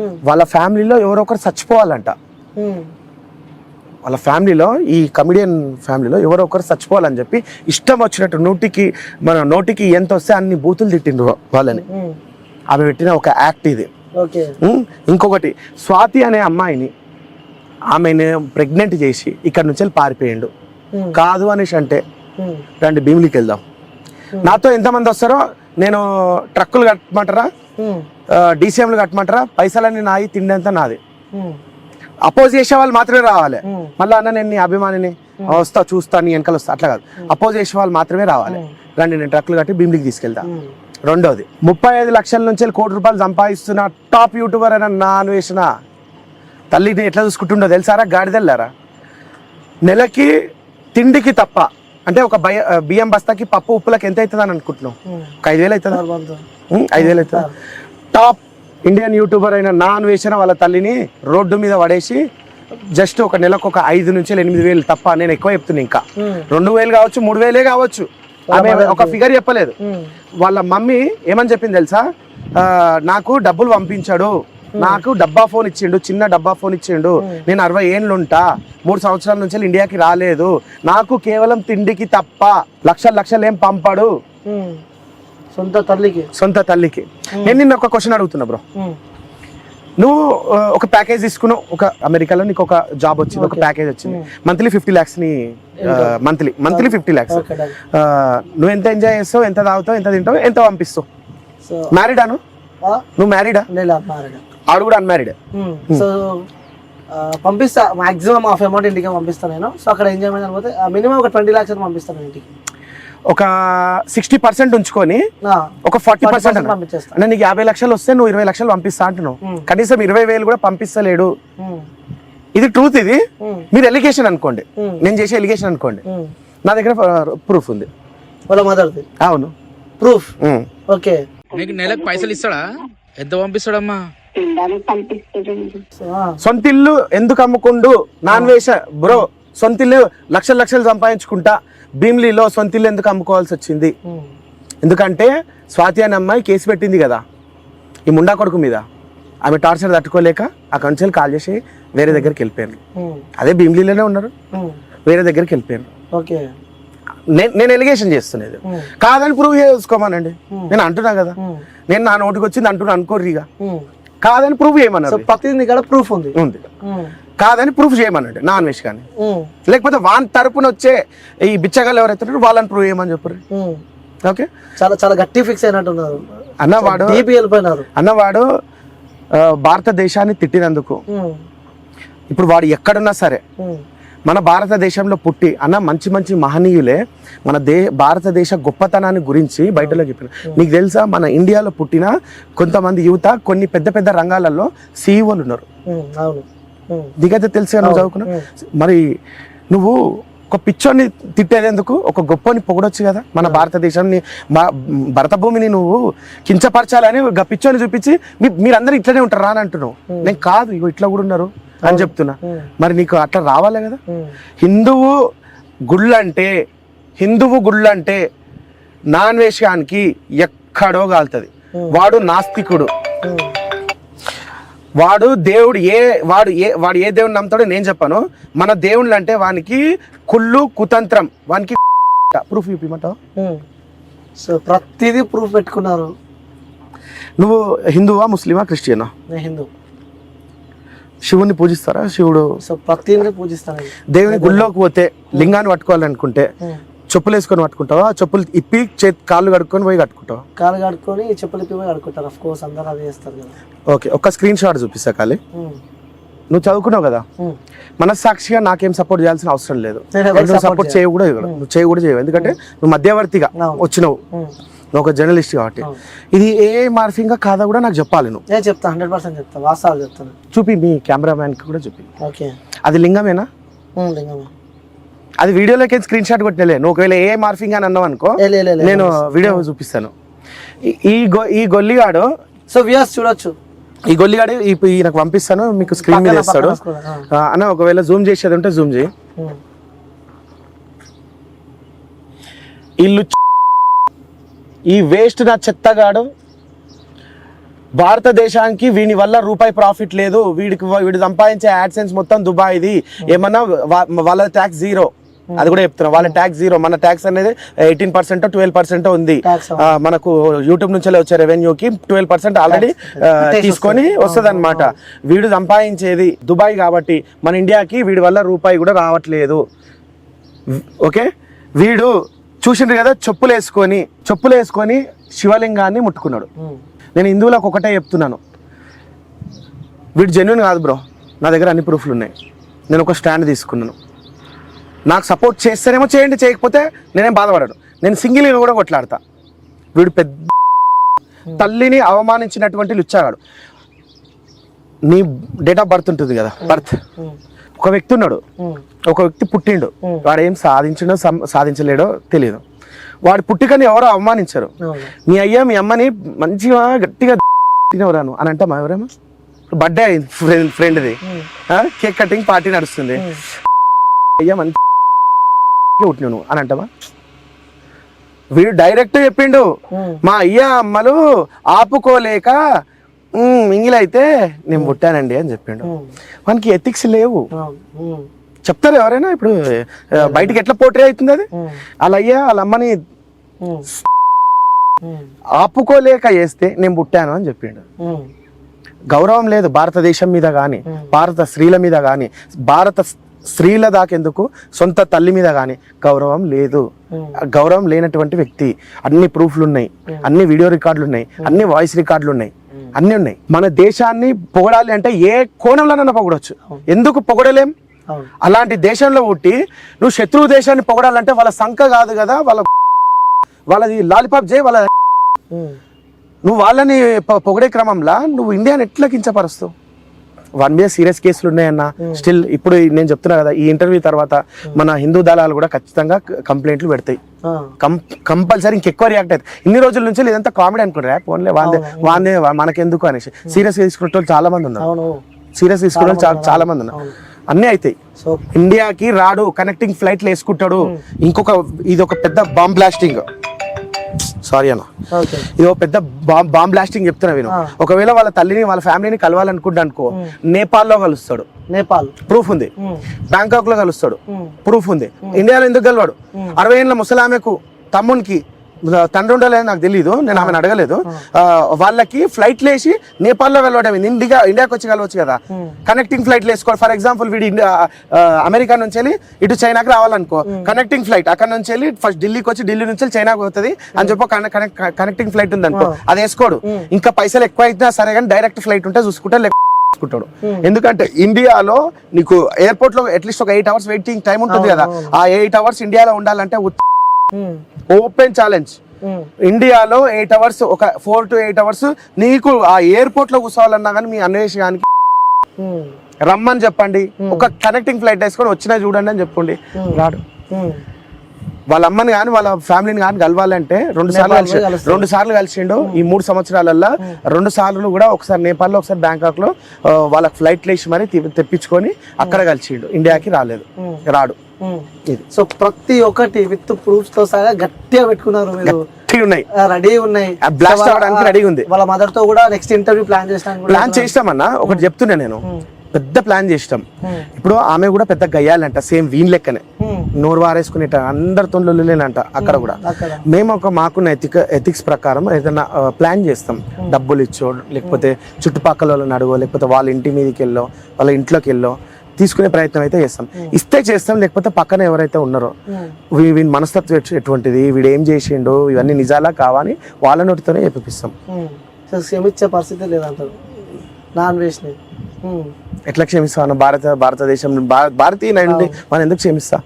ఉమ్, వాళ్ళ ఫ్యామిలీలో ఎవరో ఒకరు చచ్చిపోవాలంట. ఉమ్, వాళ్ళ ఫ్యామిలీలో ఈ కమిడియన్ ఫ్యామిలీలో ఎవరో ఒకరు చచ్చిపోవాలని చెప్పి ఇష్టం వచ్చినట్టు నోటికి మన నోటికి ఎంత వస్తే అన్ని బూతులు తిట్టిండ్రు వాళ్ళని. ఉమ్, ఆమె పెట్టిన ఒక యాక్ట్ ఇది. ఇంకొకటి స్వాతి అనే అమ్మాయిని ఆమెను ప్రెగ్నెంట్ చేసి ఇక్కడ నుంచి వెళ్ళి పారిపోయిండు. కాదు అనేసి అంటే రండి భీమిలికి వెళ్దాం. నాతో ఎంతమంది వస్తారో నేను ట్రక్కులు కట్టమంటారా? డీసీఎంలు కట్టమంటారా? పైసలన్నీ నాయి తిండి అంతా నాది అపోజ్ చేసే వాళ్ళు మాత్రమే రావాలి. మళ్ళీ అన్న నేను నీ అభిమానిని వస్తా చూస్తా నీ వెనకాల వస్తా అట్లా కాదు. అపోజ్ చేసే వాళ్ళు మాత్రమే రావాలి. రండి నేను ట్రక్కులు కట్టి భీమిలికి తీసుకెళ్తా. రెండోది ముప్పై ఐదు లక్షల నుంచి కోటి రూపాయలు సంపాదిస్తున్న టాప్ యూట్యూబర్ అయిన నా అన్వేషణ. తల్లిని ఎట్లా చూసుకుంటుండో తెలుసారా? గాడిదెళ్ళారా నెలకి తిండికి తప్ప అంటే ఒక బయ బియ్యం బస్తాకి పప్పు ఉప్పులకి ఎంత అవుతుంది అని అనుకుంటున్నావు. ఒక ఐదు వేలు అవుతుందా? ఐదు వేలు అవుతుందా? టాప్ ఇండియన్ యూట్యూబర్ అయిన నా అన్వేషణ వాళ్ళ తల్లిని రోడ్డు మీద పడేసి జస్ట్ ఒక నెలకు ఒక ఐదు నుంచి ఎనిమిది వేలు తప్ప నేను ఎక్కువ చెప్తున్నా ఇంకా. రెండు వేలు కావచ్చు మూడు వేలే కావచ్చు. ఆమె ఒక ఫిగర్ చెప్పలేదు. వాళ్ళ మమ్మీ ఏమని చెప్పింది తెలుసా? నాకు డబ్బులు పంపించాడు. నాకు డబ్బా ఫోన్ ఇచ్చిండు చిన్న డబ్బా ఫోన్ ఇచ్చిండు. నేను అరవై ఏళ్ళు ఉంటా మూడు సంవత్సరాల నుంచి ఇండియాకి రాలేదు. నాకు కేవలం తిండికి తప్ప లక్షలు లక్షలు ఏం పంపాడు. సొంత తల్లికి? సొంత తల్లికి. నేను నిన్న ఒక క్వశ్చన్ అడుగుతున్నా బ్రో. నువ్వు ఒక ప్యాకేజ్ తీసుకున్నావు ఒక అమెరికాలో నీకు ఒక జాబ్ వచ్చింది ఒక ప్యాకేజ్ వచ్చింది. మంత్లీ ఫిఫ్టీ ల్యాక్స్ని మంత్లీ మంత్లీ ఫిఫ్టీ ల్యాక్స్. నువ్వు ఎంత ఎంజాయ్ చేస్తావు ఎంత తాగుతావు ఎంత తింటావు ఎంత పంపిస్తావు? మ్యారీడా నువ్వు? మ్యారీడా ఆడు కూడా అన్మ్యారీడ్ సో పంపిస్తా మాక్సిమం హాఫ్ అమౌంట్ ఇంటికి పంపిస్తాను నేను. సో అక్కడ ఎంజాయ్మెంట్ అయిపోతే మినిమం ఒక ట్వంటీ ల్యాక్స్ అని పంపిస్తాను ఇంటికి. ఒక సిక్స్టీ పర్సెంట్ ఉంచుకొని ఒక ఫార్టీ 40% పర్సెంట్ పంపించేస్తా. అంటే నీకు యాభై లక్షలు వస్తే నువ్వు ఇరవై లక్షలు పంపిస్తా అంటున్నావు. కనీసం ఇరవై వేలు కూడా పంపిస్తలేడు. ఇది ట్రూత్ ఇది. మీరు ఎలిగేషన్ అనుకోండి. నేను చేసే ఎలిగేషన్ అనుకోండి. నా దగ్గర ప్రూఫ్ ఉంది. వాళ్ళ మదర్ది? అవును. ప్రూఫ్. ఓకే. నీకు నెలకు పైసలు ఇస్తాడా? ఎంత పంపిస్తాడమ్మా? తినడానికి పంపిస్తుంది సో ఆ, సొంత ఇల్లు ఎందుకు అమ్ముకుండు? నాన్ వేష బ్రో సొంత ఇల్లు లక్షలు లక్షలు సంపాదించుకుంటా భీమ్లీలో సొంత ఇల్లు ఎందుకు అమ్ముకోవాల్సి వచ్చింది? ఎందుకంటే స్వాతి అనే అమ్మాయి కేసు పెట్టింది కదా ఈ ముండా కొడుకు మీద. ఆమె టార్చర్ తట్టుకోలేక ఆ కంచెలు కాల్ చేసి వేరే దగ్గరికి వెళ్ళిపోయాను అదే భీమ్లీలోనే ఉన్నారు. వేరే దగ్గరికి వెళ్ళిపోయాను ఓకే. నేను నేను ఎలిగేషన్ చేస్తున్నది. కాదని ప్రూవ్ చేసుకోమానండి. నేను అంటున్నా కదా. నేను నా నోటికి వచ్చింది అంటున్నా అనుకోర్రి ఇక ఉమ్. కాదని ప్రూవ్ సో చేయమన్నారు ప్రతిదీ కాడ ప్రూఫ్ ఉంది. ఉంది. కాదని ప్రూఫ్ చేయమన్నాడు నా అన్వేష్ కానీ. లేకపోతే వాన్ తరపున వచ్చే ఈ బిచ్చగాళ్ళు ఎవరైతే ఉన్నారో వాళ్ళని ప్రూవ్ చేయమని చెప్పరు. ఓకే? చాలా చాలా గట్టి ఫిక్స్ అయినట్టున్నారు అన్నవాడు డీపీ వెళ్ళిపోయినారు. అన్నవాడు ఆ, భారతదేశాన్ని తిట్టినందుకు ఇప్పుడు వాడు ఎక్కడున్నా సరే మన భారతదేశంలో పుట్టి అన్న మంచి మంచి మహనీయులే మన దే భారతదేశ గొప్పతనాన్ని గురించి బయటలో చెప్పిన. నీకు తెలుసా మన ఇండియాలో పుట్టిన కొంతమంది యువత కొన్ని పెద్ద పెద్ద రంగాలలో సీఈఓలు ఉన్నారు. అవును. ఉమ్, నీకైతే తెలుసు నువ్వు చదువుకున్నా మరి నువ్వు ఒక పిచ్చోని తిట్టేందుకు ఒక గొప్పని పొగడొచ్చు కదా? మన భారతదేశాన్ని మా భరత భూమిని నువ్వు కించపరచాలని పిచ్చోని చూపించి మీరందరూ ఇట్లనే ఉంటారా అని అంటున్నావు నేను కాదు ఇగో ఇట్లా కూడా ఉన్నారు. అని చెప్తున్నా. మరి నీకు అట్లా రావాలి కదా? హిందువు గుళ్ళంటే హిందువు గుళ్ళంటే నాన్ వేషానికి ఎక్కడో కాలుతుంది వాడు నాస్తికుడు. వాడు దేవుడు ఏ వాడు ఏ వాడు ఏ దేవుడిని నమ్ముతాడో నేను చెప్పాను. మన దేవుళ్ళు అంటే వానికి కుళ్ళు కుతంత్రం. వానికి ప్రూఫ్ చూపిమంటావు. సో ప్రతిదీ ప్రూఫ్ పెట్టుకున్నారు. నువ్వు హిందువా ముస్లిమా క్రిస్టియనా? హిందూ శివుని పూజిస్తారా? శివుడు సో పూజిస్తాను. దేవుని గుళ్ళోకి పోతే లింగాన్ని పట్టుకోవాలనుకుంటే. చెప్పులు వేసుకొని పట్టుకుంటావా? చెప్పులు ఇప్పి చేతి కాళ్ళు కడుక్కొని పోయి కట్టుకుంటావా? కాలు కడుక్కొని చెప్పులు ఇప్పి కడుక్కుంటారు. అఫ్ కోర్స్ అందరూ అదే చేస్తారు కదా. ఓకే ఒక్క స్క్రీన్ షాట్ చూపిస్తా ఉమ్, నువ్వు చదువుకున్నావు కదా? మనస్సాక్షిగా నాకేం సపోర్ట్ చేయాల్సిన అవసరం లేదు. సపోర్ట్ చేయ కూడా చేయవు. నువ్వు చేయ కూడా చేయవు. ఎందుకంటే నువ్వు మధ్యవర్తిగా. వచ్చినావు. ఒక జర్నలిస్ట్ కాబట్టి. ఇది ఏ మార్ఫింగ్ కాదా కూడా నాకు చెప్పాలి నువ్వు. నేను చెప్తా హండ్రెడ్ పర్సెంట్ చెప్తా వాస్తవాలు చెప్తాను. చూపి మీ కెమెరామ్యాన్కి కూడా చూపి. ఓకే. అది లింగమేనా? ఉమ్, లింగమ్మ అది వీడియోలోకి స్క్రీన్ షాట్ కొట్టినలే. నువ్వు ఒకవేళ ఏ మార్ఫింగ్ అని అన్నావు అనుకో. నేను వీడియో చూపిస్తాను. ఈ- ఈ గొ ఈ గొల్లిగాడు సో వ్యూస్ చూడొచ్చు. ఈ గొల్లిగాడు ఈ నాకు పంపిస్తాను మీకు స్క్రీన్ మీద ఇస్తాడు అన్న ఒకవేళ జూమ్ చేసేది ఉంటే జూమ్ చేయి. ఇల్లు ఈ వేస్ట్ నా చెత్తగాడు. భారతదేశానికి వీని వల్ల రూపాయి ప్రాఫిట్ లేదు. వీడికి వీడు సంపాదించే యాడ్సెన్స్ మొత్తం దుబాయ్ది. ఏమన్నా వాళ్ళ ట్యాక్స్ జీరో. అది కూడా చెప్తున్నా. వాళ్ళ ట్యాక్స్ జీరో. మన ట్యాక్స్ అనేది ఎయిటీన్ పర్సెంట్ ట్వెల్వ్ పర్సెంట్ ఉంది. మనకు యూట్యూబ్ నుంచి వచ్చే రెవెన్యూకి ట్వెల్వ్ పర్సెంట్ ఆల్రెడీ తీసుకొని వస్తుంది అనమాట వీడు సంపాదించేది దుబాయ్ కాబట్టి మన ఇండియాకి వీడి వల్ల రూపాయి కూడా రావట్లేదు. ఓకే? వీడు చూసిండ్రు కదా చెప్పులు వేసుకొని చెప్పులు వేసుకొని శివలింగాన్ని ముట్టుకున్నాడు. నేను హిందువులకు ఒకటే చెప్తున్నాను. వీడు జెన్యున్ కాదు బ్రో. నా దగ్గర అన్ని ప్రూఫ్లు ఉన్నాయి. నేను ఒక స్టాండ్ తీసుకున్నాను. నాకు సపోర్ట్ చేస్తేనేమో చేయండి చేయకపోతే నేనేం బాధపడను. నేను సింగిల్గా కూడా కొట్లాడతా. వీడు పెద్ద తల్లిని అవమానించినటువంటి లుచ్చాగాడు. నీ డేట్ ఆఫ్ బర్త్ ఉంటుంది కదా బర్త్. ఒక వ్యక్తి ఉన్నాడు. ఒక వ్యక్తి పుట్టిండు. వాడు ఏం సాధించిండో సాధించలేడో తెలియదు వాడు పుట్టికని ఎవరో అవమానించారు. మీ అయ్యా మీ అమ్మని మంచిగా గట్టిగా తినవరాను అని అంటామా ఎవరేమో బర్త్డే అయింది ఫ్రెండ్ ఫ్రెండ్ది. కేక్ కటింగ్ పార్టీ నడుస్తుంది. అయ్యా మంచి పుట్టినాను అని అంటామా వీడు డైరెక్ట్ చెప్పిండు. మా అయ్యా అమ్మలు ఆపుకోలేక "ఉమ్, మింగిలైతే నేను పుట్టానండి అని చెప్పిండు. మనకి ఎథిక్స్ లేవు. చెప్తారు ఎవరైనా ఇప్పుడు బయటికి ఎట్లా పోట్రే అవుతుంది అది. వాళ్ళ అయ్యా వాళ్ళ అమ్మని. ఆపుకోలేక చేస్తే నేను పుట్టాను అని చెప్పిండు. గౌరవం లేదు భారతదేశం మీద కానీ భారత స్త్రీల మీద కానీ భారత స్త్రీల దాకెందుకు సొంత తల్లి మీద కానీ గౌరవం లేదు. గౌరవం లేనటువంటి వ్యక్తి. అన్ని ప్రూఫ్లు ఉన్నాయి అన్ని వీడియో రికార్డులు ఉన్నాయి అన్ని వాయిస్ రికార్డులు ఉన్నాయి అన్ని ఉన్నాయి. మన దేశాన్ని పొగడాలి అంటే ఏ కోణంలోనైనా పొగడొచ్చు. ఎందుకు పొగడలేం. అలాంటి దేశంలో పుట్టి నువ్వు శత్రువు దేశాన్ని పొగడాలంటే వాళ్ళ సంఖ కాదు కదా వాళ్ళ వాళ్ళది లాలిపాప్ చేయి వాళ్ళ. నువ్వు వాళ్ళని పొగిడే క్రమంలో నువ్వు ఇండియాని ఎట్లా కించపరుస్తావు? వన్ మీద సీరియస్ కేసులు ఉన్నాయన్న. స్టిల్ ఇప్పుడు నేను చెప్తున్నా కదా ఈ ఇంటర్వ్యూ తర్వాత మన హిందూ దళాలు కూడా ఖచ్చితంగా కంప్లైంట్లు పెడతాయి. కంపల్సరీ ఇంకెక్కువ రియాక్ట్ అవుతుంది ఇన్ని రోజుల నుంచి ఇదంతా కామెడీ అనుకుంటారా? ఫోన్లే వాందే వాందే మనకెందుకు అనేసి. సీరియస్ తీసుకునే వాళ్ళు చాలా మంది ఉన్నారు సీరియస్ తీసుకునే వాళ్ళు చాలా మంది ఉన్నారు. అన్నీ అవుతాయి ఇండియాకి రాడు కనెక్టింగ్ ఫ్లైట్లు వేసుకుంటాడు. ఇంకొక ఇది ఒక పెద్ద బాంబ్ బ్లాస్టింగ్ సారీ అన్న. ఇది ఒక పెద్ద బాంబ్ బాంబ్ బ్లాస్టింగ్ చెప్తున్నా విను. ఒకవేళ వాళ్ళ తల్లిని వాళ్ళ ఫ్యామిలీని కలవాలనుకుంటా అనుకో నేపాల్లో కలుస్తాడు. నేపాల్. ప్రూఫ్ ఉంది. బ్యాంకాక్లో కలుస్తాడు. ప్రూఫ్ ఉంది. ఇండియాలో ఎందుకు గెలవాడు అరవై ఏళ్ళ ముసలామెకు తమ్మునికి తండ్రి ఉండలేదు నాకు తెలియదు నేను ఆమెను అడగలేదు. వాళ్ళకి ఫ్లైట్లు వేసి నేపాల్లో వెళ్ళడం ఇండియా ఇండియాకి వచ్చి కలవచ్చు కదా. కనెక్టింగ్ ఫ్లైట్లు వేసుకోవాలి. ఫర్ ఎగ్జాంపుల్ వీడి అమెరికా నుంచి వెళ్ళి ఇటు చైనాకి రావాలనుకో. కనెక్టింగ్ ఫ్లైట్ అక్కడ నుంచి వెళ్ళి ఫస్ట్ ఢిల్లీకి వచ్చి ఢిల్లీ నుంచి చైనాకి పోతుంది. అని చెప్పి కనెక్టింగ్ ఫ్లైట్ ఉంది అనుకో అది వేసుకోడు. ఇంకా పైసలు ఎక్కువ అయినా సరే కానీ డైరెక్ట్ ఫ్లైట్ ఉంటే చూసుకుంటే చూసుకుంటాడు. ఎందుకంటే ఇండియాలో నీకు ఎయిర్పోర్ట్లో అట్లీస్ట్ ఒక ఎయిట్ అవర్స్ వెయిటింగ్ టైం ఉంటుంది కదా. ఆ ఎయిట్ అవర్స్ ఇండియాలో ఉండాలంటే. Open challenge. ఇండియాలో ఎయిట్ అవర్స్ ఒక ఫోర్ టు ఎయిట్ అవర్స్ నీకు ఆ ఎయిర్పోర్ట్లో కూర్చోవాలన్నా కానీ మీ అన్వేషణానికి ఉమ్. రమ్మని చెప్పండి. ఒక కనెక్టింగ్ ఫ్లైట్ వేసుకొని వచ్చినా చూడండి అని చెప్పండి. రాడు. ఉమ్. వాళ్ళ అమ్మని కానీ వాళ్ళ ఫ్యామిలీని కానీ కలవాలంటే రెండు సార్లు కలిసి. రెండు సార్లు కలిసిండు ఈ మూడు సంవత్సరాలల్లో. రెండు సార్లు కూడా ఒకసారి నేపాల్లో ఒకసారి బ్యాంకాక్లో ఆ, వాళ్ళ ఫ్లైట్ లేచి మరి తెప్పించుకొని అక్కడ కలిసిండు. ఇండియాకి రాలేదు. రాడు. సో ప్రతి ఒక్కటి విత్ ప్రూఫ్స్తో సహా గట్టిగా పెట్టుకున్నారు మీరు. ఉన్నాయి. రెడీ ఉన్నాయి. వాళ్ళ- అవ్వడానికి ready ఉంది. వాళ్ళ మదర్తో కూడా నెక్స్ట్ ఇంటర్వ్యూ ప్లాన్ చేసినాను ప్లాన్ చేస్తామన్నా ఒకటి చెప్తున్నా నేను. పెద్ద ప్లాన్ చేస్తాం ఇప్పుడు ఆమె కూడా పెద్ద గయ్యాలంట సేమ్ వీన్ లెక్కనే. నోరు వారేసుకునేట అందరితో లేనంట అక్కడ కూడా. మేము ఒక మాకున్న ఎథిక్ ఎథిక్స్ ప్రకారం ఏదైనా ప్లాన్ చేస్తాం. డబ్బులు ఇచ్చో లేకపోతే చుట్టుపక్కల వాళ్ళని అడుగో లేకపోతే వాళ్ళ ఇంటి మీదకి వెళ్ళో వాళ్ళ ఇంట్లోకి వెళ్ళో తీసుకునే ప్రయత్నం అయితే చేస్తాం. ఇస్తే చేస్తాం లేకపోతే పక్కన ఎవరైతే ఉన్నారో వీ- వీని మనస్తత్వం ఎట్- ఎటువంటిది వీడు ఏం చేసిండు ఇవన్నీ నిజాలా కావని వాళ్ళ నోటితోనే చెప్పిస్తాం. సో క్షమించే పరిస్థితి లేదంటారు. నాన్. ఎట్లా క్షమిస్తాను భారత భారతదేశం భారతీయ నుండి మనం ఎందుకు క్షమిస్తా.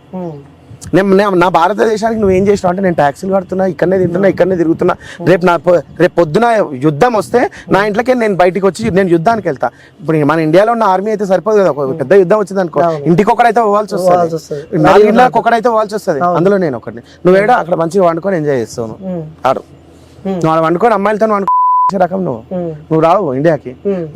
నేను నా భారతదేశానికి నువ్వు ఏం చేసినావు అంటే నేను ట్యాక్సీలు కడుతున్నా ఇక్కడనే తింటున్నా ఇక్కడనే తిరుగుతున్నా. రేపు నా రేపు పొద్దున యుద్ధం వస్తే నా ఇంట్లోకే నేను బయటికి వచ్చి నేను యుద్ధానికి వెళ్తా. ఇప్పుడు మన ఇండియాలో ఉన్న ఆర్మీ అయితే సరిపోదు కదా పెద్ద యుద్ధం వచ్చింది అనుకో ఇంటికి ఒకడైతే పోవాల్సి వస్తుంది. నాలుగు ఇంట్లోకి ఒకడైతే పోవాల్సి వస్తుంది. అందులో నేను ఒకటి నువ్వేడా? అక్కడ మంచిగా వండుకొని ఎంజాయ్ నువ్వు. ఉమ్. ఆడు నువ్వు వండుకొని అమ్మాయిలతో వండుకో. రకం నువ్వు. నువ్వు రావు ఇండియాకి.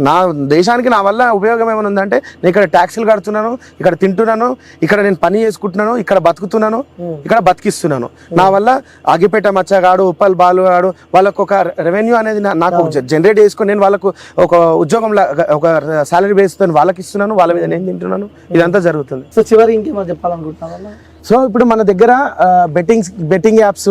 నా దేశానికి నా వల్ల ఉపయోగం ఏమైనా ఉందంటే నేను ఇక్కడ ట్యాక్సీలు కడుతున్నాను ఇక్కడ తింటున్నాను ఇక్కడ నేను పని చేసుకుంటున్నాను ఇక్కడ బతుకుతున్నాను. ఇక్కడ బతికిస్తున్నాను. నా వల్ల అగిపేట మచ్చగాడు ఉప్పల్ బాలు గాడు వాళ్ళకు ఒక రెవెన్యూ అనేది నాకు జనరేట్ చేసుకొని నేను వాళ్ళకు ఒక ఉద్యోగం ఒక సాలరీ బేస్తో వాళ్ళకి ఇస్తున్నాను వాళ్ళ మీద నేను తింటున్నాను. ఇదంతా జరుగుతుంది. సో చివరి ఇంకేమో చెప్పాలనుకుంటున్నా సో ఇప్పుడు మన దగ్గర బెట్టింగ్స్ బెట్టింగ్ యాప్స్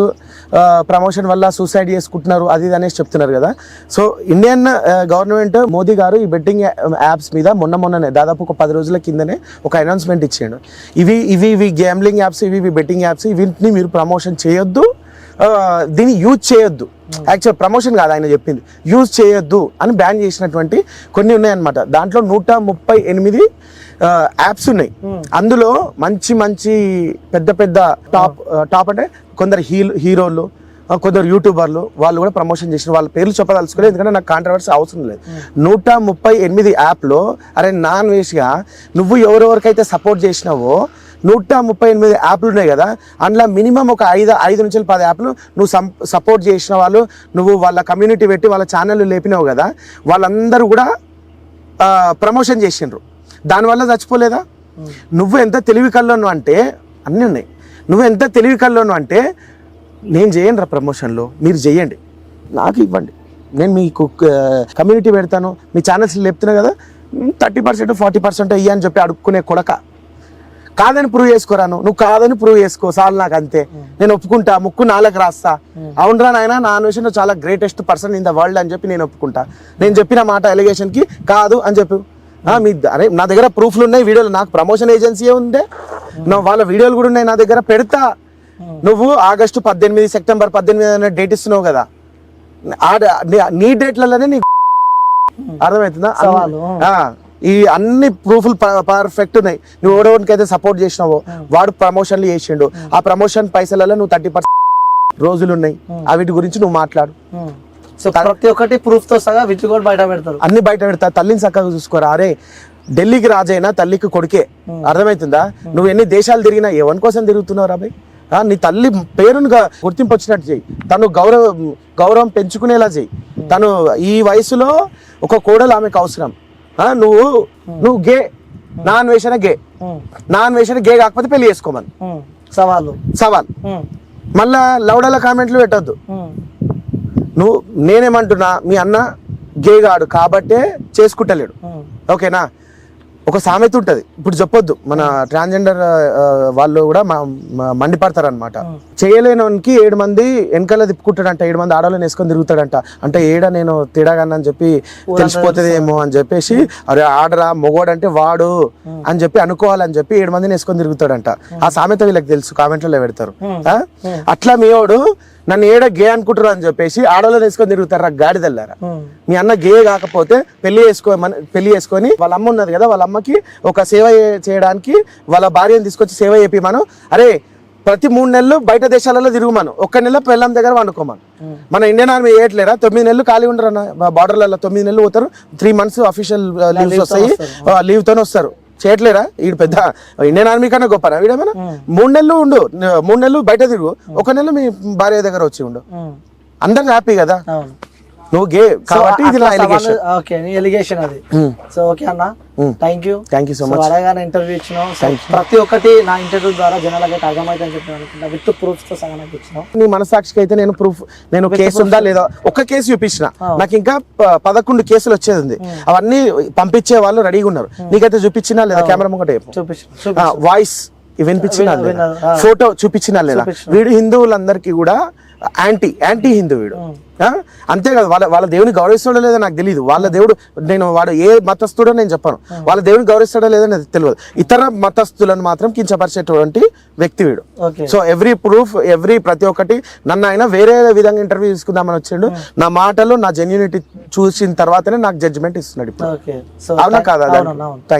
ప్రమోషన్ వల్ల సూసైడ్ చేసుకుంటున్నారు అది ఇది అనేసి చెప్తున్నారు కదా. సో ఇండియన్ గవర్నమెంట్ మోదీ గారు ఈ బెట్టింగ్ యాప్స్ మీద మొన్న మొన్ననే దాదాపు ఒక పది రోజుల కిందనే ఒక అనౌన్స్మెంట్ ఇచ్చాడు. ఇవి ఇవి ఇవి గేమ్లింగ్ యాప్స్ ఇవి ఇవి బెట్టింగ్ యాప్స్ వీటిని మీరు ప్రమోషన్ చేయొద్దు దీన్ని యూజ్ చేయొద్దు. యాక్చువల్ ప్రమోషన్ కాదు ఆయన చెప్పింది. యూజ్ చేయొద్దు అని బ్యాన్ చేసినటువంటి కొన్ని ఉన్నాయన్నమాట. దాంట్లో నూట ముప్పై ఎనిమిది యాప్స్ ఉన్నాయి. అందులో మంచి మంచి పెద్ద పెద్ద టాప్ టాప్ అంటే కొందరు హీరో హీరోలు కొందరు యూట్యూబర్లు వాళ్ళు కూడా ప్రమోషన్ చేసిన వాళ్ళ పేర్లు చెప్పదలుచుకోలేదు ఎందుకంటే నాకు కాంట్రవర్సీ అవసరం లేదు. నూట ముప్పై ఎనిమిది యాప్లో అరే నాన్ వేస్గా నువ్వు ఎవరెవరికైతే సపోర్ట్ చేసినావో నూట ముప్పై ఎనిమిది యాప్లు ఉన్నాయి కదా అందులో మినిమం ఒక ఐదు ఐదు నుంచి పది యాప్లు నువ్వు సపోర్ట్ చేసిన వాళ్ళు నువ్వు వాళ్ళ కమ్యూనిటీ పెట్టి వాళ్ళ ఛానల్ లేపినావు కదా వాళ్ళందరూ కూడా ప్రమోషన్ చేసిండ్రు. దానివల్ల చచ్చిపోలేదా? నువ్వు ఎంత తెలివి కల్లోను అంటే అన్నీ ఉన్నాయి. నువ్వు ఎంత తెలివి కల్లోను అంటే నేను చేయను రా ప్రమోషన్లో మీరు చేయండి. నాకు ఇవ్వండి. నేను మీకు కమ్యూనిటీ పెడతాను. మీ ఛానల్స్ చెప్తున్నా కదా థర్టీ పర్సెంట్ ఫార్టీ పర్సెంట్ ఇయ్య అని చెప్పి అడుక్కునే కొడక. కాదని ప్రూవ్ చేసుకోరాను నువ్వు కాదని ప్రూవ్ చేసుకో చాలు నాకు అంతే. నేను ఒప్పుకుంటా ముక్కు నాలకు రాస్తా. అవునరా నాయన నా నువ్వు చాలా greatest person in the world అని చెప్పి నేను ఒప్పుకుంటా. నేను చెప్పిన మాట ఎలిగేషన్కి కాదు అని చెప్పు. మీ అరే నా దగ్గర ప్రూఫ్లు ఉన్నాయి వీడియోలు. నాకు ప్రమోషన్ ఏజెన్సీ ఉందే. నా వాళ్ళ వీడియోలు కూడా ఉన్నాయి నా దగ్గర. పెడతా. నువ్వు ఆగస్టు పద్దెనిమిది సెప్టెంబర్ పద్దెనిమిది అనే డేట్ ఇస్తున్నావు కదా. నీ- డేట్లలోనే నీ అర్థమవుతుందా? ఈ అన్ని ప్రూఫ్లు పర్ఫెక్ట్ ఉన్నాయి. నువ్వు ఎవడెవరికి అయితే సపోర్ట్ చేసినావో వాడు ప్రమోషన్లు చేసిండు. ఆ ప్రమోషన్ పైసలలో నువ్వు థర్టీ పర్సెంట్ రోజులు ఉన్నాయి. ఆ వీటి గురించి నువ్వు మాట్లాడు. సో ప్రతి ఒక్కటి ప్రూఫ్తో సగా విట్లు కూడా బయట పెడతారు. అన్ని బయట పెడతా తల్లిని చక్కగా చూసుకోరా? అరే ఢిల్లీకి రాజైనా తల్లికి కొడుకే. అర్థమవుతుందా నువ్వు ఎన్ని దేశాలు తిరిగినా ఎవరి కోసం తిరుగుతున్నావు రాబాయ్ ఆ, నీ తల్లి పేరును గుర్తింపు వచ్చినట్టు చెయ్యి. తను గౌరవ గౌరవం పెంచుకునేలా చెయ్యి. తను ఈ వయసులో ఒక కోడలు ఆమెకు అవసరం. నువ్వు నువ్వు గే నాన్ వేషణ గే. నాన్ వేషణ గే కాకపోతే పెళ్ళి చేసుకోమని. సవాలు. సవాల్. మళ్ళా లౌడల కామెంట్లు పెట్టొద్దు. నువ్వు నేనేమంటున్నా మీ అన్న గేగాడు కాబట్టే చేసుకుంటలేడు. ఓకేనా? ఒక సామెత ఉంటుంది. ఇప్పుడు చెప్పొద్దు. మన ట్రాన్స్జెండర్ వాళ్ళు కూడా మండిపడతారు అనమాట చేయలేనోనికి ఏడు మంది వెనకాల తిప్పుకుంటాడంట. ఏడు మంది ఆడవాళ్ళని వేసుకొని తిరుగుతాడంట. అంటే ఏడ నేను తేడాగన్నా అని చెప్పి తెలిసిపోతుందేమో అని చెప్పేసి అరే ఆడరా మొగోడంటే వాడు అని చెప్పి అనుకోవాలని చెప్పి ఏడు మందిని వేసుకొని తిరుగుతాడంట. ఆ సామెత వీళ్ళకి తెలుసు. కామెంట్లలో పెడతారు? అట్లా మీవాడు నన్ను ఏడ గే అనుకుంటారు అని చెప్పేసి ఆడవాళ్ళని వేసుకొని తిరుగుతారు గాడిదల్లారా. మీ అన్న గే కాకపోతే పెళ్ళి చేసుకోమని పెళ్ళి చేసుకొని వాళ్ళ అమ్మ ఉన్నది కదా వాళ్ళ అమ్మకి ఒక సేవ చేయడానికి వాళ్ళ భార్యను తీసుకొచ్చి సేవ చేపిమను. అరే ప్రతి మూడు నెలలు బయట దేశాలలో తిరుగుమను. ఒక్క నెల పెళ్ళం దగ్గర వండుకోమను. మన ఇండియన్ ఆర్మీ వేయట్లేరా తొమ్మిది నెలలు ఖాళీ ఉండరు అన్న బార్డర్లలో తొమ్మిది నెలలు పోతారు. త్రీ మంత్స్ అఫీషియల్ లీవ్స్ వస్తాయి. లీవ్ తోనే వస్తారు. చేయట్లేరా వీడు పెద్ద ఇండియన్ ఆర్మీ కన్నా గొప్పనా? వీడేమన్నా మూడు నెలలు ఉండు. మూడు నెలలు బయట తిరుగు. ఒక నెల మీ భార్య దగ్గర వచ్చి ఉండు. అందరు హ్యాపీ కదా? నువ్వు గే కాబట్టి ఇది నా ఎలిగేషన్ ఓకే నీ ఎలిగేషన్ అది. సో ఓకే అన్న. Thank you thank you so much అడగానే interview ఇచ్చినావు. ప్రతి ఒక్కటి నా ఇంటర్వ్యూ ద్వారా జనాలకి అర్థమైతే చెప్పి అనుకుంటా. విత్ ప్రూఫ్స్తో సగా నాకు ఇచ్చినావు. నీ మనసాక్షికి అయితే నేను ప్రూఫ్ నేను కేసు ఉందా లేదా? ఒక్క కేసు చూపించిన. నాకు ఇంకా పదకొండు కేసులు వచ్చేది ఉంది. అవన్నీ పంపించే వాళ్ళు రెడీగా ఉన్నారు. నీకైతే చూపించినా లేదా? కెమెరా ముంగట చెప్పు. చూపించు వాయిస్ వినిపించినా. ఫోటో చూపించినా లేదా. వీడు హిందువులందరికీ కూడా యాంటీ యాంటీ హిందూ వీడు ఆ? అంతే కదా వాళ్ళ వాళ్ళ దేవుని గౌరవిస్తాడో లేదో నాకు తెలియదు వాళ్ళ దేవుడు నేను వాడు ఏ మతస్థుడో నేను చెప్పాను. వాళ్ళ దేవుని గౌరవిస్తాడో లేదో నాకు తెలియదు ఇతర మతస్థులను మాత్రం కించపరిచేటువంటి వ్యక్తి వీడు సో ఎవ్రీ ప్రూఫ్ ఎవ్రీ ప్రతి ఒక్కటి నన్ను ఆయన వేరే విధంగా ఇంటర్వ్యూ తీసుకుందామని వచ్చిండు. నా మాటలు నా జెన్యూనిటీ చూసిన తర్వాతనే నాకు జడ్జిమెంట్ ఇస్తున్నాడు ఇప్పుడు. అవునా కాదా?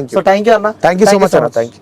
you. సో థ్యాంక్ యూ అన్న. థ్యాంక్ యూ సో మచ్ అన్న. Thank you